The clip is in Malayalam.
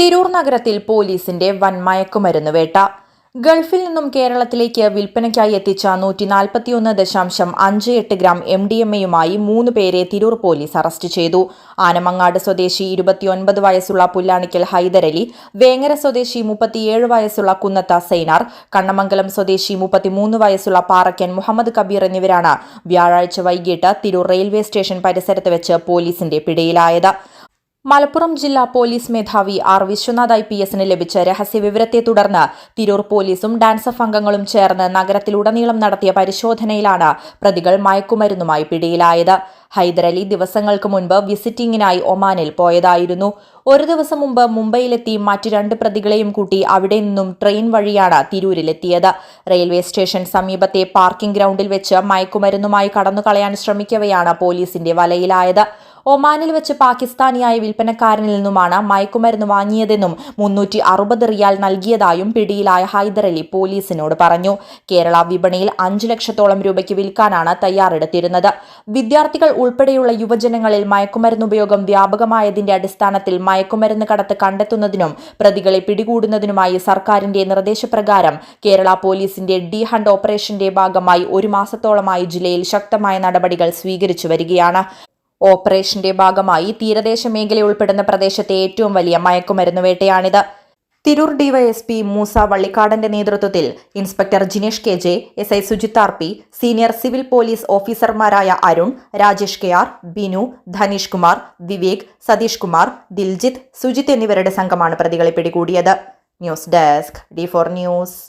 തിരൂർ നഗരത്തിൽ പോലീസിന്റെ വൻ മയക്കുമരുന്ന് വേട്ട. ഗൾഫിൽ നിന്നും കേരളത്തിലേക്ക് വിൽപ്പനയ്ക്കായി എത്തിച്ച നൂറ്റി നാൽപ്പത്തിയൊന്ന് ദശാംശം അഞ്ച് എട്ട് ഗ്രാം എം ഡി എം എയുമായി മൂന്ന് പേരെ തിരൂർ പോലീസ് അറസ്റ്റ് ചെയ്തു. ആനമങ്ങാട് സ്വദേശി ഇരുപത്തിയൊൻപത് വയസ്സുള്ള പുല്ലാണിക്കൽ ഹൈദരലി വേങ്ങര സ്വദേശി മുപ്പത്തിയേഴ് വയസ്സുള്ള കുന്നത്ത സൈനാർ കണ്ണമംഗലം സ്വദേശി മുപ്പത്തിമൂന്ന് വയസ്സുള്ള പാറക്കൻ മുഹമ്മദ് കബീർ എന്നിവരാണ് വ്യാഴാഴ്ച വൈകിട്ട് തിരൂർ റെയിൽവേ സ്റ്റേഷൻ പരിസരത്ത് വെച്ച് പോലീസിന്റെ പിടിയിലായത്. മലപ്പുറം ജില്ലാ പോലീസ് മേധാവി ആർ വിശ്വനാഥ് ഐ പി എസിന് ലഭിച്ച രഹസ്യവിവരത്തെ തുടർന്ന് തിരൂർ പോലീസും ഡാൻസഫ് അംഗങ്ങളും ചേർന്ന് നഗരത്തിലുടനീളം നടത്തിയ പരിശോധനയിലാണ് പ്രതികൾ മയക്കുമരുന്നുമായി പിടിയിലായത്. ഹൈദരലി ദിവസങ്ങൾക്ക് മുൻപ് വിസിറ്റിംഗിനായി ഒമാനിൽ പോയതായിരുന്നു. ഒരു ദിവസം മുമ്പ് മുംബൈയിലെത്തി മറ്റ് രണ്ട് പ്രതികളെയും കൂട്ടി അവിടെ നിന്നും ട്രെയിൻ വഴിയാണ് തിരൂരിലെത്തിയത്. റെയിൽവേ സ്റ്റേഷൻ സമീപത്തെ പാർക്കിംഗ് ഗ്രൗണ്ടിൽ വെച്ച് മയക്കുമരുന്നുമായി കടന്നുകളയാൻ ശ്രമിക്കവെയാണ് പോലീസിന്റെ വലയിലായത്. ഒമാനിൽ വെച്ച് പാകിസ്ഥാനിയായ വിൽപ്പനക്കാരനിൽ നിന്നുമാണ് മയക്കുമരുന്ന് വാങ്ങിയതെന്നും മുന്നൂറ്റി അറുപത് റിയാൽ നൽകിയതായും പിടിയിലായ ഹൈദരലി പോലീസിനോട് പറഞ്ഞു. കേരള വിപണിയിൽ അഞ്ചു ലക്ഷത്തോളം രൂപയ്ക്ക് വിൽക്കാനാണ് തയ്യാറെടുത്തിരുന്നത്. വിദ്യാർത്ഥികൾ ഉൾപ്പെടെയുള്ള യുവജനങ്ങളിൽ മയക്കുമരുന്ന് ഉപയോഗം വ്യാപകമായതിന്റെ അടിസ്ഥാനത്തിൽ മയക്കുമരുന്ന് കടത്ത് കണ്ടെത്തുന്നതിനും പ്രതികളെ പിടികൂടുന്നതിനുമായി സർക്കാരിന്റെ നിർദ്ദേശപ്രകാരം കേരള പോലീസിന്റെ ഡി ഹണ്ട് ഓപ്പറേഷന്റെ ഭാഗമായി ഒരു മാസത്തോളമായി ജില്ലയിൽ ശക്തമായ നടപടികൾ സ്വീകരിച്ചു വരികയാണ്. ഓപ്പറേഷന്റെ ഭാഗമായി തീരദേശ മേഖല ഉൾപ്പെടുന്ന പ്രദേശത്തെ ഏറ്റവും വലിയ മയക്കുമരുന്ന് വേട്ടയാണിത്. തിരൂർ ഡിവൈഎസ്പി മൂസ വള്ളിക്കാടന്റെ നേതൃത്വത്തിൽ inspector Jinesh K J S I Sujith R P senior civil police ഓഫീസർമാരായ അരുൺ രാജേഷ് കെ ആർ ബിനു ധനീഷ് കുമാർ വിവേക് സതീഷ് കുമാർ ദിൽജിത്ത് സുജിത് എന്നിവരുടെ സംഘമാണ് പ്രതികളെ പിടികൂടിയത്. News desk D four news.